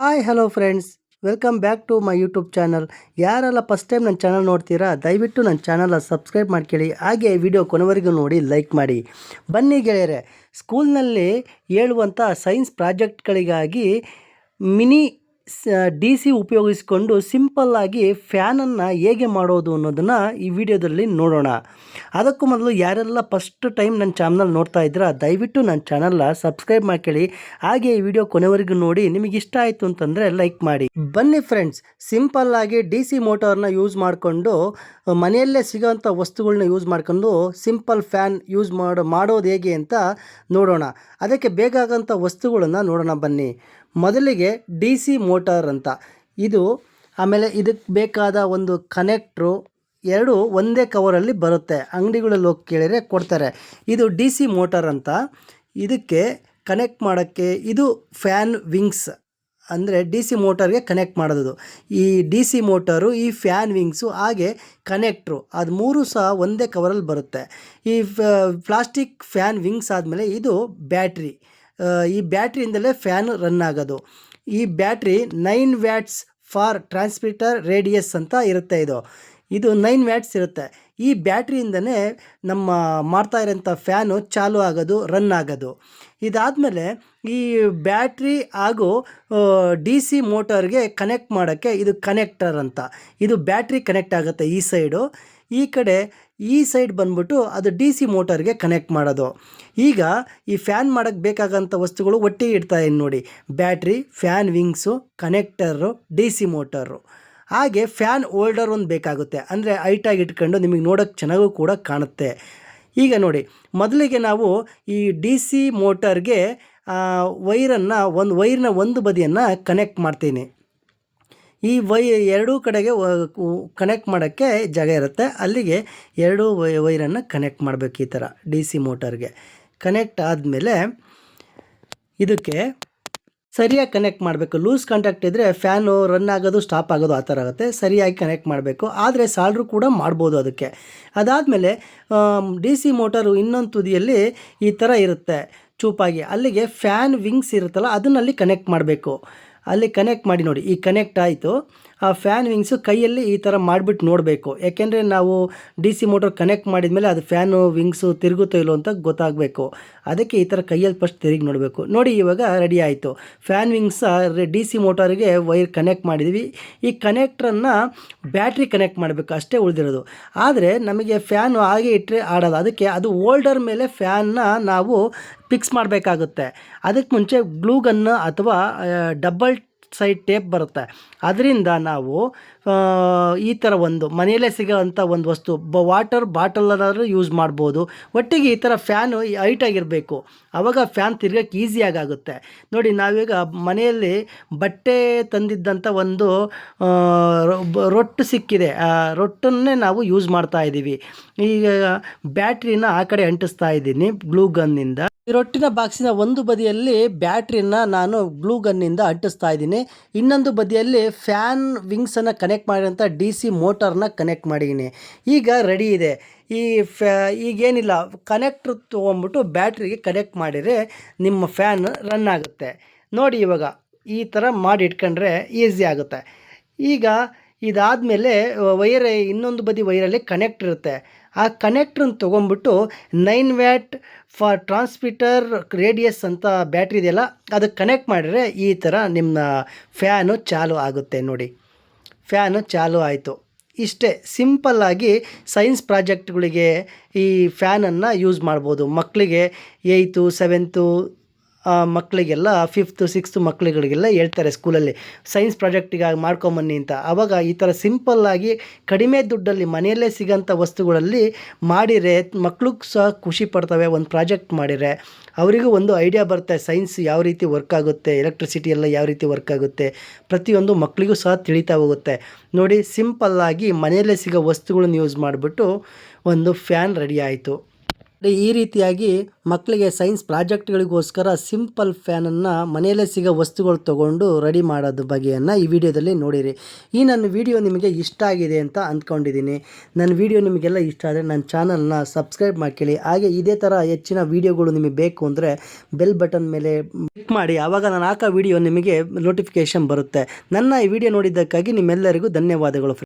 Hi hello friends welcome back to my YouTube channel ಯಾರೆಲ್ಲ first time ನನ್ನ channel ನೋಡ್ತೀರಾ, ದಯವಿಟ್ಟು ನನ್ನ ಚಾನಲ್ನ ಸಬ್ಸ್ಕ್ರೈಬ್ ಮಾಡ್ಕೊಳ್ಳಿ. ಹಾಗೆ ವಿಡಿಯೋ ಕೊನೆವರೆಗೂ ನೋಡಿ ಲೈಕ್ ಮಾಡಿ. ಬನ್ನಿ ಗೆಳೆಯರೆ ಸ್ಕೂಲ್ನಲ್ಲಿ ಹೇಳುವಂಥ ಸೈನ್ಸ್ ಪ್ರಾಜೆಕ್ಟ್ಗಳಿಗಾಗಿ ಮಿನಿ ಡಿ ಸಿ ಉಪಯೋಗಿಸಿಕೊಂಡು ಸಿಂಪಲ್ಲಾಗಿ ಫ್ಯಾನನ್ನು ಹೇಗೆ ಮಾಡೋದು ಅನ್ನೋದನ್ನು ಈ ವಿಡಿಯೋದಲ್ಲಿ ನೋಡೋಣ. ಅದಕ್ಕೂ ಮೊದಲು ಯಾರೆಲ್ಲ ಫಸ್ಟ್ ಟೈಮ್ ನನ್ನ ಚಾನಲ್ ನೋಡ್ತಾ ಇದ್ದೀರಾ, ದಯವಿಟ್ಟು ನನ್ನ ಚಾನಲ್ನ ಸಬ್ಸ್ಕ್ರೈಬ್ ಮಾಡ್ಕೊಳ್ಳಿ. ಹಾಗೆ ಈ ವಿಡಿಯೋ ಕೊನೆವರೆಗೂ ನೋಡಿ, ನಿಮಗೆ ಇಷ್ಟ ಆಯಿತು ಅಂತಂದರೆ ಲೈಕ್ ಮಾಡಿ. ಬನ್ನಿ ಫ್ರೆಂಡ್ಸ್ ಸಿಂಪಲ್ಲಾಗಿ ಡಿ ಸಿ ಮೋಟರ್ನ ಯೂಸ್ ಮಾಡಿಕೊಂಡು, ಮನೆಯಲ್ಲೇ ಸಿಗೋವಂಥ ವಸ್ತುಗಳನ್ನ ಯೂಸ್ ಮಾಡ್ಕೊಂಡು ಸಿಂಪಲ್ ಫ್ಯಾನ್ ಯೂಸ್ ಮಾಡೋ, ಮಾಡೋದು ಹೇಗೆ ಅಂತ ನೋಡೋಣ. ಅದಕ್ಕೆ ಬೇಕಾಗೋಂಥ ವಸ್ತುಗಳನ್ನು ನೋಡೋಣ ಬನ್ನಿ. ಮೊದಲಿಗೆ ಡಿ ಸಿ ಮೋಟಾರ್ ಅಂತ. ಇದು ಆಮೇಲೆ ಇದಕ್ಕೆ ಬೇಕಾದ ಒಂದು ಕನೆಕ್ಟ್ರು ಎರಡು ಒಂದೇ ಕವರಲ್ಲಿ ಬರುತ್ತೆ. ಅಂಗಡಿಗಳಲ್ಲಿ ಹೋಗಿ ಕೇಳಿದರೆ ಕೊಡ್ತಾರೆ. ಇದು ಡಿ ಸಿ ಮೋಟಾರ್ ಅಂತ. ಇದಕ್ಕೆ ಕನೆಕ್ಟ್ ಮಾಡೋಕ್ಕೆ ಇದು ಫ್ಯಾನ್ ವಿಂಗ್ಸ್ ಅಂದರೆ ಡಿ ಸಿ ಮೋಟಾರ್ಗೆ ಕನೆಕ್ಟ್ ಮಾಡೋದು. ಈ ಡಿ ಸಿ ಮೋಟಾರು, ಈ ಫ್ಯಾನ್ ವಿಂಗ್ಸು ಹಾಗೆ ಕನೆಕ್ಟ್ರು. ಅದು ಮೂರು ಸಹ ಒಂದೇ ಕವರಲ್ಲಿ ಬರುತ್ತೆ. ಈ ಪ್ಲಾಸ್ಟಿಕ್ ಫ್ಯಾನ್ ವಿಂಗ್ಸ್ ಆದಮೇಲೆ ಇದು ಬ್ಯಾಟ್ರಿ. ಈ ಬ್ಯಾಟ್ರಿಯಿಂದಲೇ ಫ್ಯಾನ್ ರನ್ ಆಗೋದು. ಈ battery nine watts for transmitter radius ಅಂತ ಇರುತ್ತೆ ಇದು. ಇದು ನೈನ್ ವ್ಯಾಟ್ಸ್ ಇರುತ್ತೆ. ಈ ಬ್ಯಾಟ್ರಿಯಿಂದನೇ ನಮ್ಮ ಮಾಡ್ತಾ ಇರೋಂಥ ಫ್ಯಾನು ಚಾಲು ಆಗೋದು, ರನ್ ಆಗೋದು. ಇದಾದಮೇಲೆ ಈ ಬ್ಯಾಟ್ರಿ ಹಾಗೂ ಡಿ ಸಿ ಮೋಟರ್ಗೆ ಕನೆಕ್ಟ್ ಮಾಡೋಕ್ಕೆ ಇದು ಕನೆಕ್ಟರ್ ಅಂತ. ಇದು ಬ್ಯಾಟ್ರಿ ಕನೆಕ್ಟ್ ಆಗುತ್ತೆ ಈ ಸೈಡು. ಈ ಕಡೆ ಈ ಸೈಡ್ ಬಂದ್ಬಿಟ್ಟು ಅದು ಡಿ ಸಿ ಮೋಟರ್ಗೆ ಕನೆಕ್ಟ್ ಮಾಡೋದು. ಈಗ ಈ ಫ್ಯಾನ್ ಮಾಡೋಕ್ಕೆ ಬೇಕಾಗಂಥ ವಸ್ತುಗಳು ಒಟ್ಟಿಗೆ ಇಡ್ತಾ ಇದ್ದೀನಿ ನೋಡಿ. Battery fan wings connector D C motor. ಹಾಗೆ ಫ್ಯಾನ್ ಹೋಲ್ಡರ್ ಒಂದು ಬೇಕಾಗುತ್ತೆ. ಅಂದರೆ ಹೈಟಾಗಿ ಇಟ್ಕೊಂಡು ನಿಮಗೆ ನೋಡೋಕ್ಕೆ ಚೆನ್ನಾಗೂ ಕೂಡ ಕಾಣುತ್ತೆ. ಈಗ ನೋಡಿ, ಮೊದಲಿಗೆ ನಾವು ಈ ಡಿ ಸಿ ಮೋಟರ್ಗೆ ವೈರನ್ನು ಒಂದು ವೈರ್ನ ಒಂದು ಬದಿಯನ್ನು ಕನೆಕ್ಟ್ ಮಾಡ್ತೀನಿ. ಈ ವೈ ಎರಡೂ ಕಡೆಗೆ ಕನೆಕ್ಟ್ ಮಾಡೋಕ್ಕೆ ಜಾಗ ಇರುತ್ತೆ. ಅಲ್ಲಿಗೆ ಎರಡೂ ವೈ, ವೈರನ್ನು ಕನೆಕ್ಟ್ ಮಾಡಬೇಕು ಈ ಥರ ಡಿ ಸಿ ಮೋಟರ್ಗೆ ಕನೆಕ್ಟ್ ಆದಮೇಲೆ ಇದಕ್ಕೆ ಸರಿಯಾಗಿ ಕನೆಕ್ಟ್ ಮಾಡಬೇಕು. ಲೂಸ್ ಕಾಂಟ್ಯಾಕ್ಟ್ ಇದ್ದರೆ ಫ್ಯಾನು ರನ್ ಆಗೋದು ಸ್ಟಾಪ್ ಆಗೋದು ಆ ಥರ ಆಗುತ್ತೆ. ಸರಿಯಾಗಿ ಕನೆಕ್ಟ್ ಮಾಡಬೇಕು. ಆದರೆ ಸಾಲ್ಡ್ರು ಕೂಡ ಮಾಡ್ಬೋದು ಅದಕ್ಕೆ. ಅದಾದಮೇಲೆ ಡಿ ಸಿ ಮೋಟರು ಇನ್ನೊಂದು ತುದಿಯಲ್ಲಿ ಈ ಥರ ಇರುತ್ತೆ. ಚೂಪಾಗಿ. ಅಲ್ಲಿಗೆ ಫ್ಯಾನ್ ವಿಂಗ್ಸ್ ಇರುತ್ತಲ್ಲ, ಅದನ್ನಲ್ಲಿ ಕನೆಕ್ಟ್ ಮಾಡಬೇಕು. ಅಲ್ಲಿ ಕನೆಕ್ಟ್ ಮಾಡಿ ನೋಡಿ. ಈ ಕನೆಕ್ಟ್ ಆಯಿತು. ಆ ಫ್ಯಾನ್ ವಿಂಗ್ಸು ಕೈಯಲ್ಲಿ ಈ ಥರ ಮಾಡಿಬಿಟ್ಟು ನೋಡಬೇಕು. ಯಾಕೆಂದರೆ ನಾವು ಡಿ ಸಿ ಮೋಟರ್ ಕನೆಕ್ಟ್ ಮಾಡಿದ ಮೇಲೆ ಅದು ಫ್ಯಾನು ವಿಂಗ್ಸು ತಿರುಗುತ್ತೋ ಇಲ್ಲೋ ಅಂತ ಗೊತ್ತಾಗಬೇಕು. ಅದಕ್ಕೆ ಈ ಥರ ಕೈಯಲ್ಲಿ ಫಸ್ಟ್ ತಿರುಗಿ ನೋಡಬೇಕು. ನೋಡಿ ಇವಾಗ ರೆಡಿ ಆಯಿತು. ಫ್ಯಾನ್ ವಿಂಗ್ಸ ಡಿ ಸಿ ಮೋಟರ್ಗೆ ವೈರ್ ಕನೆಕ್ಟ್ ಮಾಡಿದ್ವಿ. ಈ ಕನೆಕ್ಟ್ರನ್ನು ಬ್ಯಾಟ್ರಿ ಕನೆಕ್ಟ್ ಮಾಡಬೇಕು. ಅಷ್ಟೇ ಉಳಿದಿರೋದು. ಆದರೆ ನಮಗೆ ಫ್ಯಾನು ಹಾಗೆ ಇಟ್ಟರೆ ಆಡೋದು ಅದಕ್ಕೆ ಅದು ಓಲ್ಡರ್ ಮೇಲೆ ಫ್ಯಾನ್ನ ನಾವು ಫಿಕ್ಸ್ ಮಾಡಬೇಕಾಗುತ್ತೆ. ಅದಕ್ಕೆ ಮುಂಚೆ ಗ್ಲೂಗನ್ನು ಅಥವಾ ಡಬಲ್ ಸೈಡ್ ಟೇಪ್ ಬರುತ್ತೆ. ಅದರಿಂದ ನಾವು ಈ ಥರ ಒಂದು ಮನೆಯಲ್ಲೇ ಸಿಗೋವಂಥ ಒಂದು ವಸ್ತು, ಬ, ವಾಟರ್ ಬಾಟಲನ್ನಾದರೂ ಯೂಸ್ ಮಾಡ್ಬೋದು. ಒಟ್ಟಿಗೆ ಈ ಥರ ಫ್ಯಾನು ಹೈಟಾಗಿರಬೇಕು ಆವಾಗ ಫ್ಯಾನ್ ತಿರ್ಗಕ್ಕೆ ಈಸಿಯಾಗಿ ಆಗುತ್ತೆ ನೋಡಿ, ನಾವೀಗ ಮನೆಯಲ್ಲಿ ಬಟ್ಟೆ ತಂದಿದ್ದಂಥ ಒಂದು ರೊಟ್ಟು ಸಿಕ್ಕಿದೆ. ಆ, ರೊಟ್ಟನ್ನೇ ನಾವು ಯೂಸ್ ಮಾಡ್ತಾ ಇದ್ದೀವಿ ಈಗ ಬ್ಯಾಟ್ರಿನ ಆ ಕಡೆ ಅಂಟಿಸ್ತಾ ಇದ್ದೀನಿ, ಗ್ಲೂ ಗನ್ನಿಂದ. ಈ ರೊಟ್ಟಿನ ಬಾಕ್ಸಿನ ಒಂದು ಬದಿಯಲ್ಲಿ ಬ್ಯಾಟ್ರಿನ ನಾನು ಗ್ಲೂ ಗನ್ನಿಂದ ಅಂಟಿಸ್ತಾ ಇದ್ದೀನಿ. ಇನ್ನೊಂದು ಬದಿಯಲ್ಲಿ ಫ್ಯಾನ್ ವಿಂಗ್ಸನ್ನು ಕನೆಕ್ಟ್ ಮಾಡಿದಂಥ ಡಿ ಸಿ ಮೋಟರ್ನ ಕನೆಕ್ಟ್ ಮಾಡಿದ್ದೀನಿ. ಈಗ ರೆಡಿ ಇದೆ. ಈ ಫ್ಯಾ ಈಗೇನಿಲ್ಲ. ಕನೆಕ್ಟ್ರ್ ತೊಗೊಂಬಿಟ್ಟು ಬ್ಯಾಟ್ರಿಗೆ ಕನೆಕ್ಟ್ ಮಾಡಿದರೆ ನಿಮ್ಮ ಫ್ಯಾನ್ ರನ್ ಆಗುತ್ತೆ. ನೋಡಿ ಇವಾಗ, ಈ ಥರ ಮಾಡಿ ಇಟ್ಕೊಂಡ್ರೆ ಈಸಿ ಆಗುತ್ತೆ. ಈಗ ಇದಾದಮೇಲೆ, ವೈರ್ ಇನ್ನೊಂದು ಬದಿ ವೈರಲ್ಲಿ ಕನೆಕ್ಟ್ ಇರುತ್ತೆ. ಆ ಕನೆಕ್ಟ್ರನ್ನ ತೊಗೊಂಬಿಟ್ಟು nine watt for transmitter radius ಅಂತ ಬ್ಯಾಟ್ರಿ ಇದೆಯಲ್ಲ ಅದಕ್ಕೆ ಕನೆಕ್ಟ್ ಮಾಡಿದ್ರೆ ಈ ಥರ ನಿಮ್ಮ ಫ್ಯಾನು ಚಾಲು ಆಗುತ್ತೆ ನೋಡಿ. ಫ್ಯಾನು ಚಾಲು ಆಯಿತು. ಇಷ್ಟೇ ಸಿಂಪಲ್ಲಾಗಿ ಸೈನ್ಸ್ ಪ್ರಾಜೆಕ್ಟ್ಗಳಿಗೆ ಈ ಫ್ಯಾನನ್ನು ಯೂಸ್ ಮಾಡ್ಬೋದು. ಮಕ್ಕಳಿಗೆ ಏಯ್ತು, ಸೆವೆಂತು ಮಕ್ಕಳಿಗೆಲ್ಲ ಫಿಫ್ತು ಸಿಕ್ಸ್ತು ಮಕ್ಕಳುಗಳಿಗೆಲ್ಲ ಹೇಳ್ತಾರೆ ಸ್ಕೂಲಲ್ಲಿ ಸೈನ್ಸ್ ಪ್ರಾಜೆಕ್ಟಿಗಾಗಿ ಮಾಡ್ಕೊಂಬನ್ನಿ ಅಂತ. ಆವಾಗ ಈ ಥರ ಸಿಂಪಲ್ಲಾಗಿ ಕಡಿಮೆ ದುಡ್ಡಲ್ಲಿ ಮನೆಯಲ್ಲೇ ಸಿಗೋಂಥ ವಸ್ತುಗಳಲ್ಲಿ ಮಾಡಿದರೆ ಮಕ್ಕಳು ಸಹ ಖುಷಿ ಪಡ್ತವೆ, ಒಂದು ಪ್ರಾಜೆಕ್ಟ್ ಮಾಡಿದರೆ. ಅವರಿಗೂ ಒಂದು ಐಡಿಯಾ ಬರುತ್ತೆ ಸೈನ್ಸ್ ಯಾವ ರೀತಿ ವರ್ಕ್ ಆಗುತ್ತೆ ಎಲೆಕ್ಟ್ರಿಸಿಟಿ ಎಲ್ಲ ಯಾವ ರೀತಿ ವರ್ಕ್ ಆಗುತ್ತೆ? ಪ್ರತಿಯೊಂದು ಮಕ್ಕಳಿಗೂ ಸಹ ತಿಳಿತಾ ಹೋಗುತ್ತೆ. ನೋಡಿ ಸಿಂಪಲ್ಲಾಗಿ ಮನೆಯಲ್ಲೇ ಸಿಗೋ ವಸ್ತುಗಳನ್ನ ಯೂಸ್ ಮಾಡಿಬಿಟ್ಟು ಒಂದು ಫ್ಯಾನ್ ರೆಡಿ ಆಯಿತು. ಈ ರೀತಿಯಾಗಿ ಮಕ್ಕಳಿಗೆ ಸೈನ್ಸ್ ಪ್ರಾಜೆಕ್ಟ್ಗಳಿಗೋಸ್ಕರ ಸಿಂಪಲ್ ಫ್ಯಾನನ್ನು ಮನೆಯಲ್ಲೇ ಸಿಗೋ ವಸ್ತುಗಳು ತೊಗೊಂಡು ರೆಡಿ ಮಾಡೋದು ಬಗೆಯನ್ನು ಈ ವಿಡಿಯೋದಲ್ಲಿ ನೋಡಿರಿ. ಈ ನನ್ನ ವಿಡಿಯೋ ನಿಮಗೆ ಇಷ್ಟ ಆಗಿದೆ ಅಂತ ಅಂದ್ಕೊಂಡಿದ್ದೀನಿ. ನನ್ನ ವಿಡಿಯೋ ನಿಮಗೆಲ್ಲ ಇಷ್ಟ ಆದರೆ ನನ್ನ ಚಾನಲ್ನ ಸಬ್ಸ್ಕ್ರೈಬ್ ಮಾಡ್ಕೊಳ್ಳಿ. ಹಾಗೆ ಇದೇ ಥರ ಹೆಚ್ಚಿನ ವಿಡಿಯೋಗಳು ನಿಮಗೆ ಬೇಕು ಅಂದರೆ ಬೆಲ್ ಬಟನ್ ಮೇಲೆ ಕ್ಲಿಕ್ ಮಾಡಿ. ಆವಾಗ ನಾನು ಹಾಕೋ ವಿಡಿಯೋ ನಿಮಗೆ ನೋಟಿಫಿಕೇಷನ್ ಬರುತ್ತೆ. ನನ್ನ ಈ ವಿಡಿಯೋ ನೋಡಿದ್ದಕ್ಕಾಗಿ ನಿಮ್ಮೆಲ್ಲರಿಗೂ ಧನ್ಯವಾದಗಳು.